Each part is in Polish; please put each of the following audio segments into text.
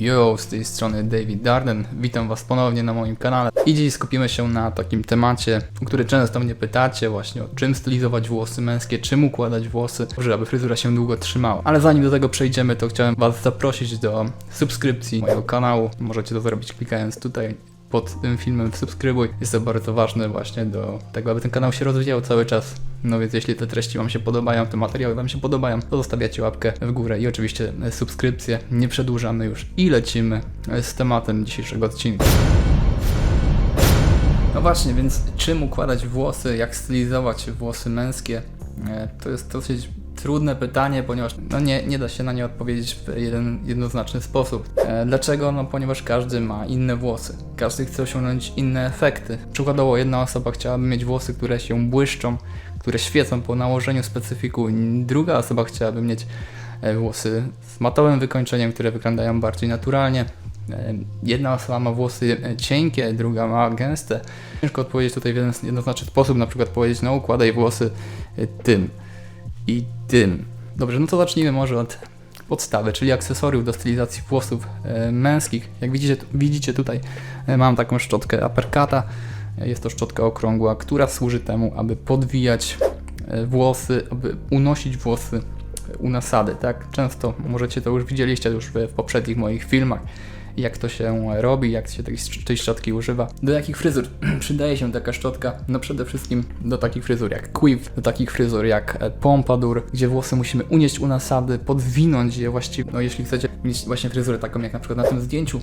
Yo, z tej strony David Darden. Witam Was ponownie na moim kanale. I dziś skupimy się na takim temacie, o który często mnie pytacie, właśnie o czym stylizować włosy męskie, czym układać włosy, żeby fryzura się długo trzymała. Ale zanim do tego przejdziemy, to chciałem Was zaprosić do subskrypcji mojego kanału. Możecie to zrobić klikając tutaj pod tym filmem subskrybuj. Jest to bardzo ważne właśnie do tego, aby ten kanał się rozwijał cały czas. No więc jeśli te treści Wam się podobają, te materiały Wam się podobają, to zostawiacie łapkę w górę i oczywiście subskrypcję. Nie przedłużamy już i lecimy z tematem dzisiejszego odcinka. No właśnie, więc czym układać włosy, jak stylizować włosy męskie? E, To jest dosyć trudne pytanie, ponieważ no nie, nie da się na nie odpowiedzieć w jeden jednoznaczny sposób. E, Dlaczego? No ponieważ każdy ma inne włosy. Każdy chce osiągnąć inne efekty. Przykładowo jedna osoba chciałaby mieć włosy, które się błyszczą, które świecą po nałożeniu specyfiku. Druga osoba chciałaby mieć e, włosy z matowym wykończeniem, które wyglądają bardziej naturalnie. E, Jedna osoba ma włosy e, cienkie, druga ma gęste. Ciężko odpowiedzieć tutaj w jeden jednoznaczny sposób, na przykład powiedzieć, no układaj włosy tym i tym. Dobrze, no to zacznijmy może od podstawy, czyli akcesoriów do stylizacji włosów e, męskich. Jak widzicie, widzicie tutaj e, mam taką szczotkę. E, Jest to szczotka okrągła, która służy temu, aby podwijać e, włosy, aby unosić włosy u nasady, tak? Często możecie to już widzieliście już w poprzednich moich filmach, jak to się robi, jak się tej, tej szczotki używa. Do jakich fryzur przydaje się taka szczotka? No przede wszystkim do takich fryzur jak quiff, do takich fryzur jak e, pompadour, gdzie włosy musimy unieść u nasady, podwinąć je właściwie. No jeśli chcecie mieć właśnie fryzurę taką jak na przykład na tym zdjęciu,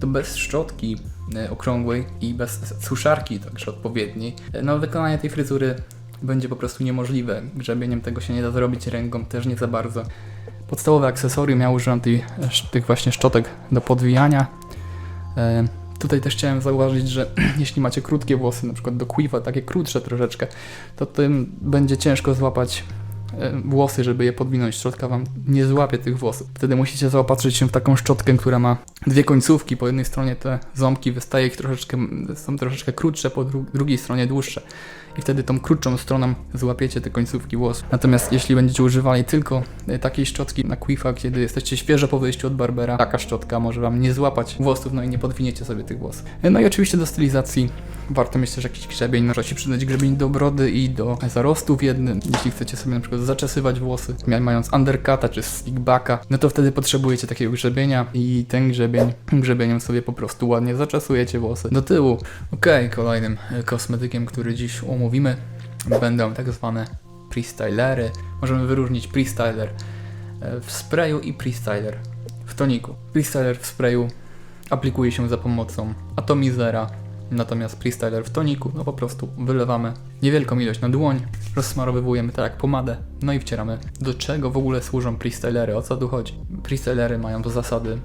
to bez szczotki e, okrągłej i bez suszarki także odpowiedniej, e, no wykonanie tej fryzury będzie po prostu niemożliwe. Grzebieniem tego się nie da zrobić, ręką też nie za bardzo. Podstawowe akcesorium, ja używam tej, tych właśnie szczotek do podwijania. E, tutaj też chciałem zauważyć, że jeśli macie krótkie włosy, na przykład do quiffa, takie krótsze troszeczkę, to tym będzie ciężko złapać włosy, żeby je podwinąć. Szczotka wam nie złapie tych włosów. Wtedy musicie zaopatrzyć się w taką szczotkę, która ma dwie końcówki. Po jednej stronie te ząbki wystaje ich troszeczkę, są troszeczkę krótsze, po dru drugiej stronie dłuższe. I wtedy tą krótszą stroną złapiecie te końcówki włosów. Natomiast jeśli będziecie używali tylko e, takiej szczotki na quiffa, kiedy jesteście świeżo po wyjściu od barbera, taka szczotka może wam nie złapać włosów, no i nie podwiniecie sobie tych włosów. E, No i oczywiście do stylizacji warto mieć też jakiś grzebień. Może się przydać grzebień do brody i do zarostu w jednym. Jeśli chcecie sobie na przykład zaczesywać włosy, mając undercuta czy slickbacka, no to wtedy potrzebujecie takiego grzebienia i ten grzebień, grzebieniem sobie po prostu ładnie zaczesujecie włosy do tyłu. Okej, kolejnym e, kosmetykiem, który dziś omówimy, będą tak zwane pre-stylery. Możemy wyróżnić pre-styler e, w sprayu i pre-styler w toniku. Pre-styler w sprayu aplikuje się za pomocą atomizera, natomiast pre-styler w toniku, no po prostu wylewamy niewielką ilość na dłoń, rozsmarowywujemy tak jak pomadę, no i wcieramy. Do czego w ogóle służą pre-stylery? O co tu chodzi? Pre-stylery mają do zasady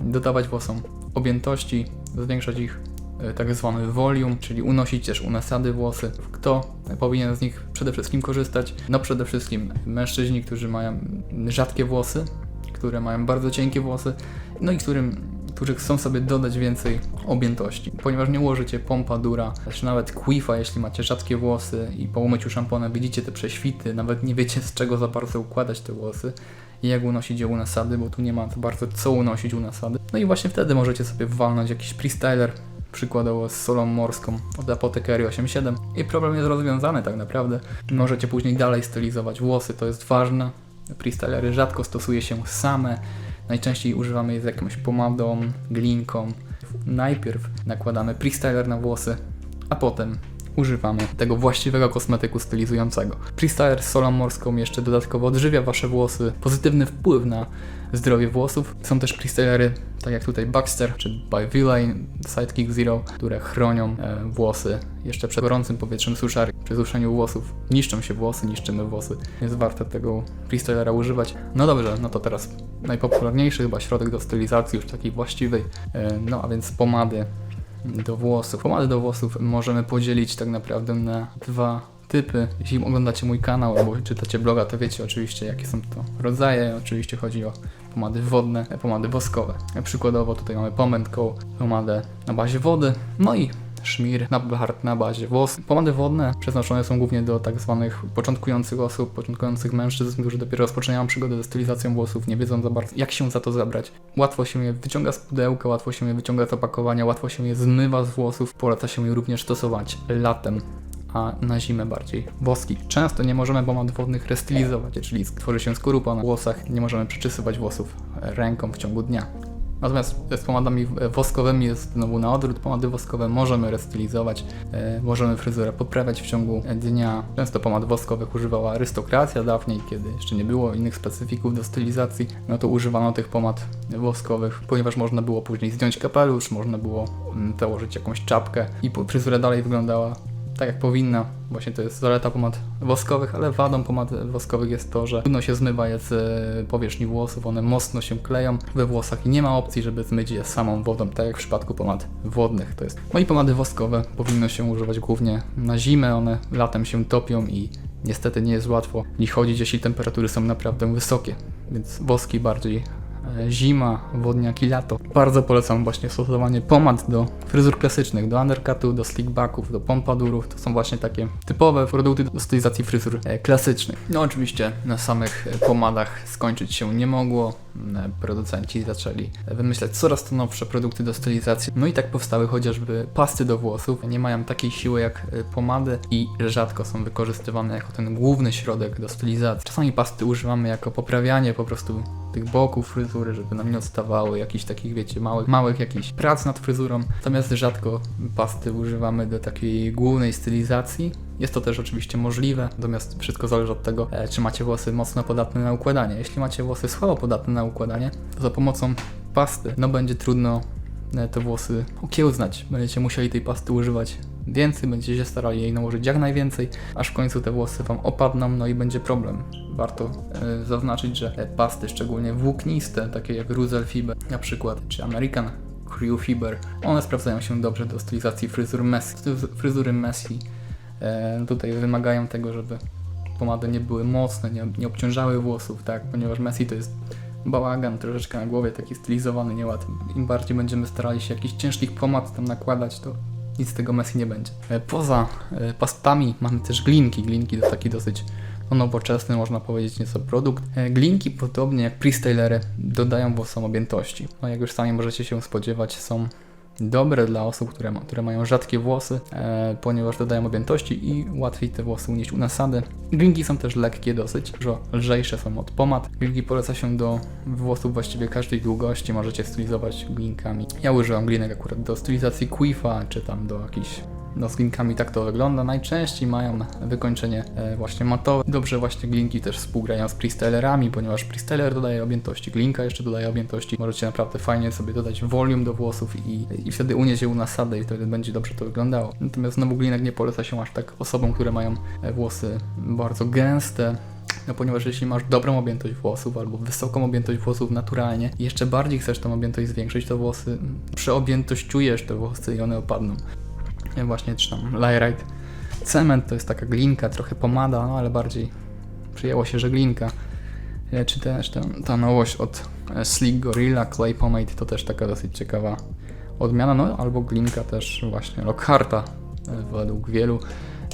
dodawać włosom objętości, zwiększać ich e, tak zwany volume, czyli unosić też u nasady włosy. Kto powinien z nich przede wszystkim korzystać? No przede wszystkim mężczyźni, którzy mają rzadkie włosy, które mają bardzo cienkie włosy, no i którym, którzy chcą sobie dodać więcej objętości. Ponieważ nie ułożycie pompadura, czy nawet quiffa, jeśli macie rzadkie włosy i po umyciu szamponem widzicie te prześwity, nawet nie wiecie z czego za bardzo układać te włosy i jak unosić je u nasady, bo tu nie ma za bardzo co unosić u nasady. No i właśnie wtedy możecie sobie walnąć jakiś freestyler, przykładowo z solą morską od Apothecary 8.7 i problem jest rozwiązany tak naprawdę. Możecie później dalej stylizować włosy, to jest ważne. Freestylery rzadko stosuje się same, najczęściej używamy je z jakąś pomadą, glinką. Najpierw nakładamy freestyler na włosy, a potem używamy tego właściwego kosmetyku stylizującego. Freestyler z solą morską jeszcze dodatkowo odżywia Wasze włosy, pozytywny wpływ na zdrowie włosów. Są też freestylery, tak jak tutaj Baxter czy By Villain, Sidekick Zero, które chronią e, włosy jeszcze przed gorącym powietrzem suszarki. Przy suszeniu włosów niszczą się włosy, niszczymy włosy, więc warto tego freestylera używać. No dobrze, no to teraz najpopularniejszy chyba środek do stylizacji już takiej właściwej, e, no a więc pomady do włosów. Pomady do włosów możemy podzielić tak naprawdę na dwa typy. Jeśli oglądacie mój kanał albo czytacie bloga, to wiecie oczywiście jakie są to rodzaje. Oczywiście chodzi o pomady wodne, pomady woskowe. Przykładowo tutaj mamy Co, pomadę na bazie wody, no i Nablhart na bazie włos. Pomady wodne przeznaczone są głównie do tak zwanych początkujących osób, początkujących mężczyzn, którzy dopiero rozpoczynają przygodę ze stylizacją włosów, nie wiedzą za bardzo jak się za to zabrać. Łatwo się je wyciąga z pudełka, łatwo się je wyciąga z opakowania, łatwo się je zmywa z włosów. Poleca się je również stosować latem a na zimę bardziej woski. Często nie możemy pomad wodnych restylizować, czyli tworzy się skorupa na włosach, nie możemy przyczesywać włosów ręką w ciągu dnia. Natomiast z pomadami woskowymi jest znowu na odwrót. Pomady woskowe możemy restylizować, e, możemy fryzurę poprawiać w ciągu dnia. Często pomad woskowych używała arystokracja dawniej, kiedy jeszcze nie było innych specyfików do stylizacji. No to używano tych pomad woskowych, ponieważ można było później zdjąć kapelusz, można było mm, założyć jakąś czapkę i fryzura dalej wyglądała tak jak powinna. Właśnie to jest zaleta pomad woskowych, ale wadą pomad woskowych jest to, że trudno się zmywa je z e, powierzchni włosów, one mocno się kleją we włosach i nie ma opcji, żeby zmyć je samą wodą, tak jak w przypadku pomad wodnych. To jest. No i pomady woskowe powinno się używać głównie na zimę, one latem się topią i niestety nie jest łatwo w nich chodzić, jeśli temperatury są naprawdę wysokie, więc woski bardziej e, zima, wodniaki, lato. Bardzo polecam właśnie stosowanie pomad do fryzur klasycznych, do undercutu, do slickbacków, do pompadurów. To są właśnie takie typowe produkty do stylizacji fryzur e, klasycznych. No oczywiście na samych e, pomadach skończyć się nie mogło. Producenci zaczęli wymyślać coraz to nowsze produkty do stylizacji. No i tak powstały chociażby pasty do włosów. Nie mają takiej siły jak pomady i rzadko są wykorzystywane jako ten główny środek do stylizacji. Czasami pasty używamy jako poprawianie po prostu tych boków fryzury, żeby nam nie odstawały jakichś takich, wiecie, małych, małych jakichś prac nad fryzurą. Natomiast rzadko pasty używamy do takiej głównej stylizacji. Jest to też oczywiście możliwe, natomiast wszystko zależy od tego, e, czy macie włosy mocno podatne na układanie. Jeśli macie włosy słabo podatne na układanie, to za pomocą pasty, no będzie trudno e, te włosy okiełznać. Będziecie musieli tej pasty używać więcej, będziecie się starali jej nałożyć jak najwięcej, aż w końcu te włosy Wam opadną, no i będzie problem. Warto e, zaznaczyć, że te pasty, szczególnie włókniste, takie jak Russell Fiber na przykład, czy American Crew Fiber, one sprawdzają się dobrze do stylizacji fryzur Messi. Fryzury Messi e, tutaj wymagają tego, żeby pomady nie były mocne, nie, nie obciążały włosów, tak, ponieważ Messi to jest bałagan troszeczkę na głowie, taki stylizowany, niełatwy. Im bardziej będziemy starali się jakichś ciężkich pomad tam nakładać, to nic z tego Messi nie będzie. E, Poza e, pastami mamy też glinki. Glinki to taki dosyć no, nowoczesny, można powiedzieć, nieco produkt. E, Glinki, podobnie jak freestylery, dodają włosom objętości. No, jak już sami możecie się spodziewać, są dobre dla osób, które, ma, które mają rzadkie włosy, e, ponieważ dodają objętości i łatwiej te włosy unieść u nasady. Glinki są też lekkie dosyć, dużo lżejsze są od pomad. Glinki poleca się do włosów właściwie każdej długości, możecie stylizować glinkami. Ja używam glinek akurat do stylizacji quifa, czy tam do jakichś no z glinkami tak to wygląda. Najczęściej mają wykończenie e, właśnie matowe. Dobrze właśnie glinki też współgrają z freestylerami, ponieważ freestyler dodaje objętości, glinka jeszcze dodaje objętości. Możecie naprawdę fajnie sobie dodać volume do włosów i, i wtedy unieść je u nasadę i wtedy będzie dobrze to wyglądało. Natomiast znowu glinek nie poleca się aż tak osobom, które mają e, włosy bardzo gęste, no ponieważ jeśli masz dobrą objętość włosów albo wysoką objętość włosów naturalnie i jeszcze bardziej chcesz tą objętość zwiększyć, to włosy mm, przeobjętościujesz te włosy i one opadną. Właśnie czytam Lyrite. Cement to jest taka glinka, trochę pomada, no ale bardziej przyjęło się, że glinka. E, Czy też ta, nowość od e, Sleek Gorilla Clay Pomade to też taka dosyć ciekawa odmiana, no albo glinka też właśnie Lockharta e, według wielu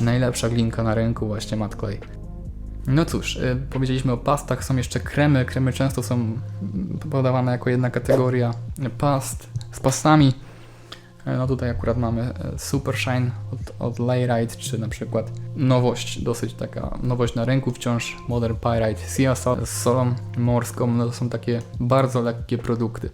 najlepsza glinka na rynku właśnie Matte Clay. No cóż, y, powiedzieliśmy o pastach, są jeszcze kremy. Kremy często są podawane jako jedna kategoria past z pastami. E, No tutaj akurat mamy e, Super Shine od, od Layrite, czy na przykład nowość, dosyć taka nowość na rynku wciąż, Modern Pyrite Sea Salt z solą morską, no to są takie bardzo lekkie produkty.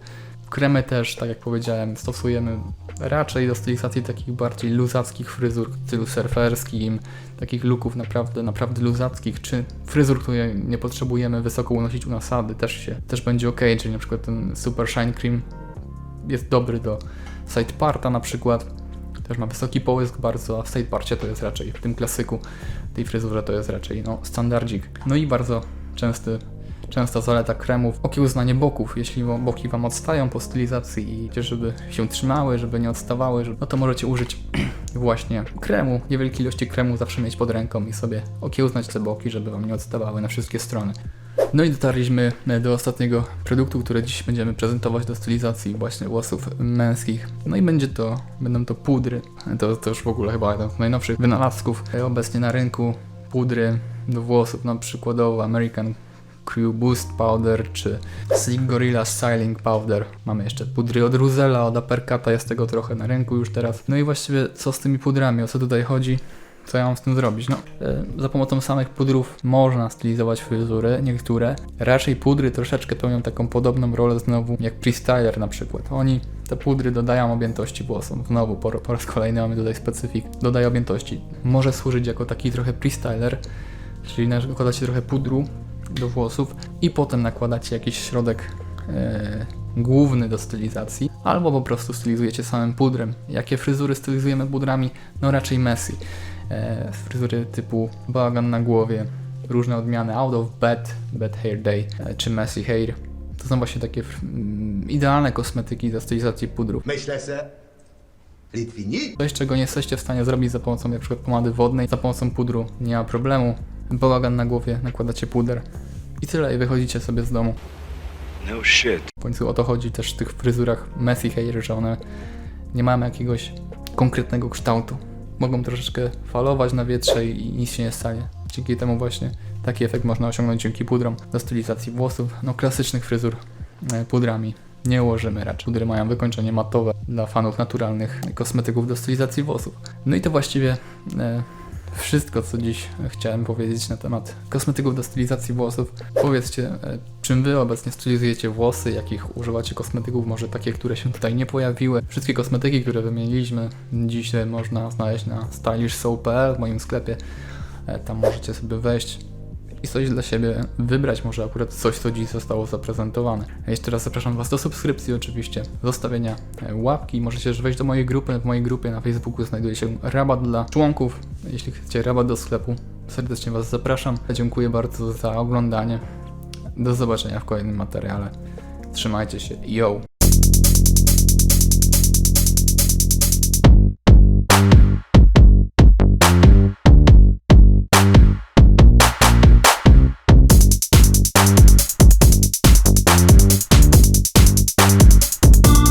Kremy też, tak jak powiedziałem, stosujemy raczej do stylizacji takich bardziej luzackich fryzur w stylu surferskim, takich looków naprawdę, naprawdę luzackich, czy fryzur, które nie potrzebujemy wysoko unosić u nasady, też się, też będzie ok, czyli na przykład ten Super Shine Cream jest dobry do side parta na przykład, też ma wysoki połysk bardzo, a w side parcie to jest raczej, w tym klasyku tej fryzurze to jest raczej no, standardzik. No i bardzo częsty Częsta zaleta kremów, okiełznanie boków. Jeśli boki Wam odstają po stylizacji i żeby się trzymały, żeby nie odstawały, no to możecie użyć właśnie kremu, niewielkiej ilości kremu zawsze mieć pod ręką i sobie okiełznać te boki, żeby Wam nie odstawały na wszystkie strony. No i dotarliśmy e, do ostatniego produktu, który dziś będziemy prezentować do stylizacji właśnie włosów męskich. No i będzie to, będą to pudry. To, to już w ogóle chyba jeden z najnowszych wynalazków e, obecnie na rynku. Pudry do włosów, na przykładowo American Crew Boost Powder czy Slick Gorilla Styling Powder. Mamy jeszcze pudry od Ruzela, od Uppercuta, jest tego trochę na rynku już teraz. No i właściwie co z tymi pudrami, o co tutaj chodzi? Co ja mam z tym zrobić? No, e, za pomocą samych pudrów można stylizować fryzury, niektóre. Raczej pudry troszeczkę pełnią taką podobną rolę znowu jak freestyler na przykład. Oni te pudry dodają objętości włosom. Znowu po, po raz kolejny mamy tutaj specyfik. Dodaje objętości. Może służyć jako taki trochę freestyler, czyli nakładacie trochę pudru do włosów i potem nakładacie jakiś środek e, główny do stylizacji, albo po prostu stylizujecie samym pudrem. Jakie fryzury stylizujemy pudrami? No raczej messy. E, fryzury typu bałagan na głowie, różne odmiany out of bed, bed hair day, e, czy messy hair. To są właśnie takie mm, idealne kosmetyki do stylizacji pudrów. Myślę se, Litwini? Coś, czego nie jesteście w stanie zrobić za pomocą na przykład pomady wodnej, za pomocą pudru, nie ma problemu. Bałagan na głowie, nakładacie puder i tyle, i wychodzicie sobie z domu. No shit. W końcu o to chodzi też w tych fryzurach messy hair, że one nie mają jakiegoś konkretnego kształtu. Mogą troszeczkę falować na wietrze i nic się nie stanie. Dzięki temu właśnie taki efekt można osiągnąć dzięki pudrom do stylizacji włosów, no klasycznych fryzur e, pudrami. Nie ułożymy raczej. Pudry mają wykończenie matowe dla fanów naturalnych kosmetyków do stylizacji włosów. No i to właściwie e, wszystko, co dziś chciałem powiedzieć na temat kosmetyków do stylizacji włosów. Powiedzcie, e, czym wy obecnie stylizujecie włosy, jakich używacie kosmetyków, może takie, które się tutaj nie pojawiły. Wszystkie kosmetyki, które wymieniliśmy dziś można znaleźć na stylishsoap.pl w moim sklepie. E, Tam możecie sobie wejść i coś dla siebie wybrać, może akurat coś, co dziś zostało zaprezentowane. Jeszcze raz zapraszam Was do subskrypcji oczywiście, zostawienia e, łapki, możecie też wejść do mojej grupy, w mojej grupie na Facebooku znajduje się rabat dla członków, jeśli chcecie rabat do sklepu, serdecznie Was zapraszam. Dziękuję bardzo za oglądanie, do zobaczenia w kolejnym materiale, trzymajcie się, yo!